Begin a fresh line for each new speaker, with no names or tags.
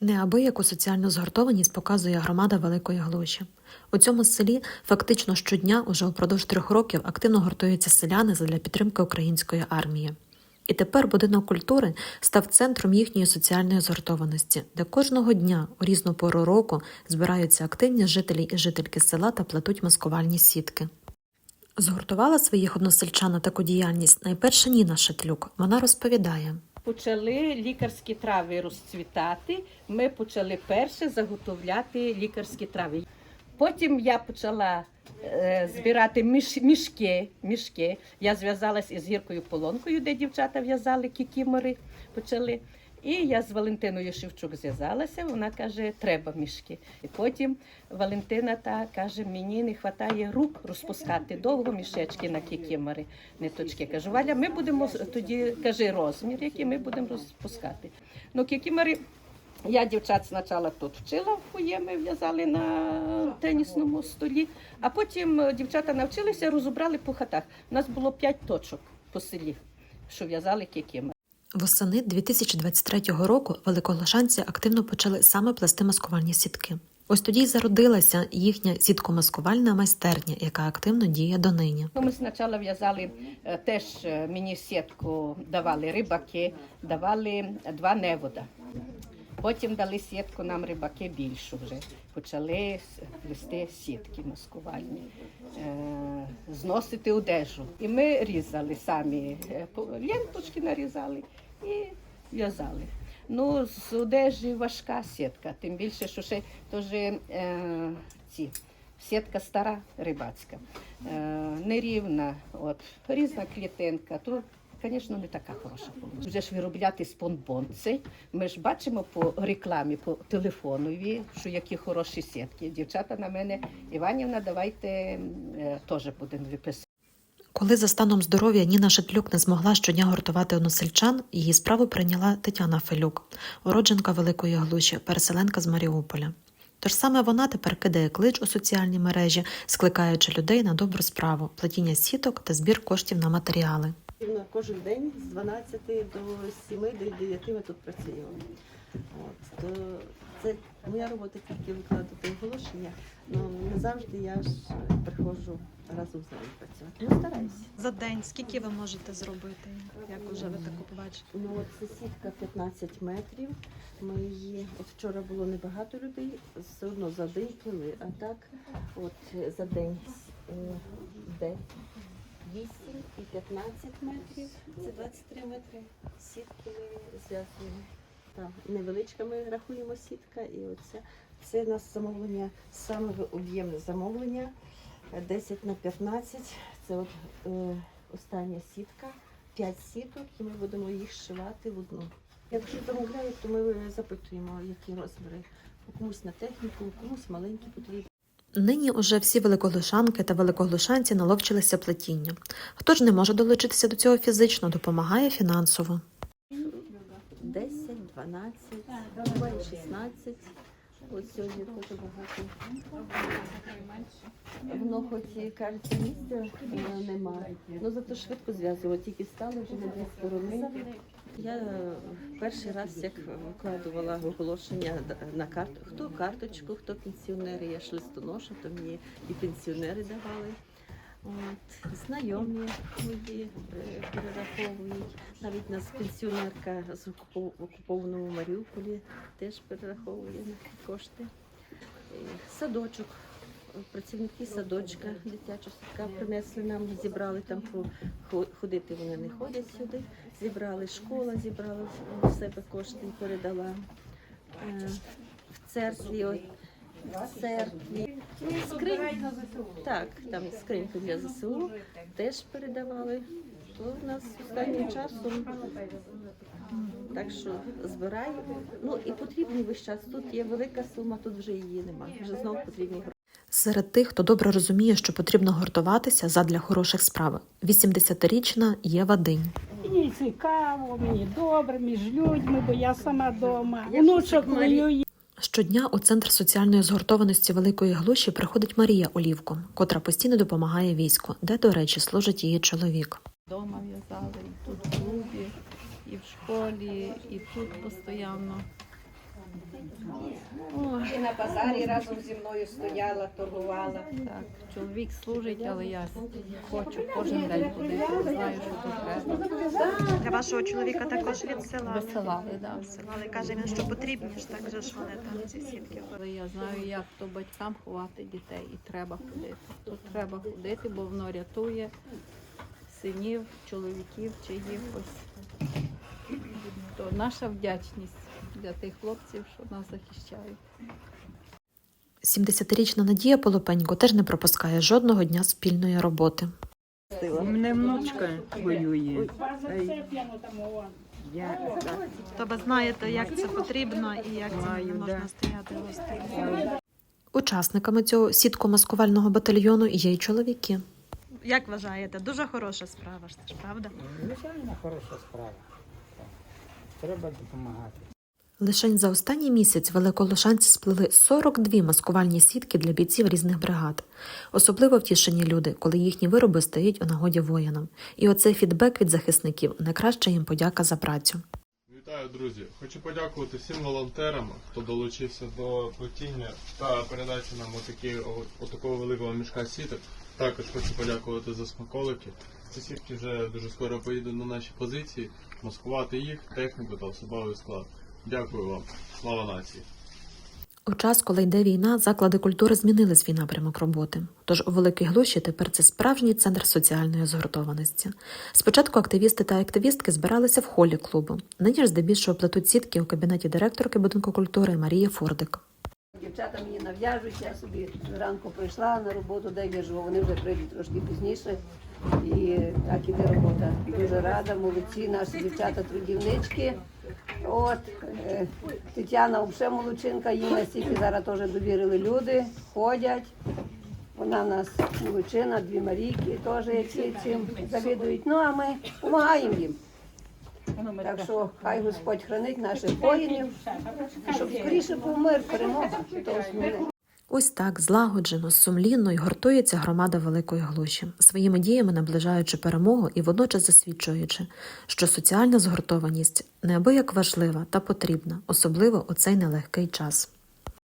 Неабияку соціальну згуртованість показує громада Великої Глуші. У цьому селі фактично щодня, уже упродовж трьох років, активно гуртуються селяни задля підтримки української армії. І тепер будинок культури став центром їхньої соціальної згуртованості, де кожного дня у різну пору року збираються активні жителі і жительки села та плетуть маскувальні сітки. Згуртувала своїх односельчан на таку діяльність найперше Ніна Шетлюк. Вона розповідає.
Почали лікарські трави розцвітати. Ми почали перше заготовляти лікарські трави. Потім я почала е, збирати міш, мішки, мішки. Я зв'язалась із гіркою полонкою, де дівчата в'язали кікімори. Почали. І я з Валентиною Шевчук зв'язалася. Вона каже, треба мішки. І потім Валентина та каже, мені не вистачає рук розпускати довго мішечки на кікімори, ниточки. Кажу, Валя, ми будемо тоді кажи розмір, який ми будемо розпускати. Ну, кікімори я дівчат спочатку тут вчила в фоє, ми в'язали на тенісному столі, а потім дівчата навчилися, розібрали по хатах. У нас було п'ять точок по селі, що в'язали кікімори.
Восени 2023 року великоглашанці активно почали саме плести маскувальні сітки. Ось тоді й зародилася їхня сіткомаскувальна майстерня, яка активно діє донині.
Ну, Ми спочатку в'язали е, теж е, мені сітку давали рибаки, давали два невода. Потім дали сітку нам рибаки більшу вже. Почали плести сітки маскувальні, зносити одежу. І ми різали самі е, ленточки нарізали і в'язали. Ну, з одежі важка сітка, тим більше, що ще теж е, ці сітка стара рибацька, е, нерівна, от, різна клітинка. То, звісно, не така хороша вийшла. Вже ж виробляти спонбон цей. Ми ж бачимо по рекламі, по телефонові, що які хороші сітки. Дівчата на мене, Іванівна, давайте е, теж будемо виписувати.
Коли за станом здоров'я Ніна Шетлюк не змогла щодня гуртувати односельчан, її справу прийняла Тетяна Фелюк, уродженка Великої Глуші, переселенка з Маріуполя. Тож саме вона тепер кидає клич у соціальні мережі, скликаючи людей на добру справу, плетіння сіток та збір коштів на матеріали.
Кожен день з 12 до 7 до 9 ми тут працюємо. От, то це моя робота тільки викладати оголошення, але не завжди я ж приходжу разом з ними працювати. Ну, стараюся.
За день скільки ви можете зробити? Як уже ви таку побачите?
Ну, от це сітка 15 метрів. Ми її, от вчора було небагато людей, все одно за день плели, а так от за день е, де 8 і 15 метрів, це 23 метри сітки ми зв'язуємо. Там невеличка ми рахуємо сітка, і оце це у нас замовлення, саме об'ємне замовлення е, 10 на 15. Це от е, остання сітка. 5 сіток, і ми будемо їх зшивати в одну. Якщо замовляють, то ми запитуємо, які розміри. Комусь на техніку, комусь маленькі потрібні.
Нині уже всі великоглушанки та великоглушанці наловчилися плетіння. Хто ж не може долучитися до цього фізично, допомагає фінансово.
10, 12, буває 16. От сьогодні дуже багато. Воно хоч і кажуть, місця немає. Ну зато швидко зв'язуємо. Тільки стали вже на дві сторони. Я перший раз як викладувала оголошення на карту, хто карточку, хто пенсіонери. Я ж листоноша, то мені і пенсіонери давали. От, знайомі мої е, перераховують. Навіть нас пенсіонерка з окупо- в окупованому Маріуполі теж перераховує кошти. Е, Садочок, е, працівники садочка, дитячого садка принесли нам, зібрали там ходити вони не ходять сюди. Зібрали школа, зібрала в себе кошти і передала. В церкві, в церкві. Скринь, так, там скриньку для ЗСУ теж передавали. То в нас останнім часом так що збираємо. Ну і потрібні весь час. Тут є велика сума, тут вже її немає. Вже знову потрібні гроші.
Серед тих, хто добре розуміє, що потрібно гуртуватися задля хороших справ, 80-річна Єва Динь.
Мені цікаво, мені добре між людьми, бо я сама вдома. Внучок воює.
Щодня у центр соціальної згуртованості Великої Глуші приходить Марія Олівко, котра постійно допомагає війську, де, до речі, служить її чоловік.
Дома в'язали, і тут в клубі, і в школі, і тут постійно.
І на базарі разом зі мною стояла, торгувала.
Так, чоловік служить, але я хочу кожен день ходити. Знаю, що тут треба.
Для вашого чоловіка також від села.
Висилали, да.
Але каже він, що потрібні ж так же ж вони там ці сітки.
Але я знаю, як то батькам ховати дітей, і треба ходити. Тут треба ходити, бо воно рятує синів, чоловіків чиїхось. То наша вдячність для тих хлопців, що нас захищають.
70-річна Надія Полопенько теж не пропускає жодного дня спільної роботи.
У мене внучка воює. Я
То ви знаєте, як це потрібно і як це не можна
да.
стояти гостей.
Учасниками цього сітко-маскувального батальйону є й чоловіки.
Як вважаєте, дуже хороша справа ж це ж правда?
Звичайно, хороша справа. Треба допомагати.
Лишень за останній місяць великолошанці сплели 42 маскувальні сітки для бійців різних бригад. Особливо втішені люди, коли їхні вироби стають у нагоді воїнам. І оцей фідбек від захисників найкраща їм подяка за працю.
Вітаю, друзі! Хочу подякувати всім волонтерам, хто долучився до плетіння та передачі нам отакі, отакого великого мішка сіток. Також хочу подякувати за смаколики. Ці сітки вже дуже скоро поїдуть на наші позиції, маскувати їх, техніку та особовий склад. Дякую вам. Слава нації!
У час, коли йде війна, заклади культури змінили свій напрямок роботи. Тож у Великій Глуші тепер це справжній центр соціальної згуртованості. Спочатку активісти та активістки збиралися в холі клубу. Нині ж здебільшого плетуть сітки у кабінеті директорки будинку культури Марії Фурдик.
Дівчата мені нав'яжуть, я собі зранку прийшла на роботу, де в'яжу, вони вже прийдуть трошки пізніше. І так іде робота. Дуже рада, молодці, наші дівчата трудівнички. От е, Тетяна взагалі молодчинка, їй настільки зараз теж довірили люди, ходять. Вона в нас молодчина, дві Марійки теж які цим завідують. Ну а ми допомагаємо їм. Так що хай Господь хранить наших воїнів, щоб скоріше був мир, перемога.
Ось так злагоджено, сумлінно й гуртується громада Великої Глуші, своїми діями наближаючи перемогу і водночас засвідчуючи, що соціальна згуртованість неабияк важлива та потрібна, особливо у цей нелегкий час.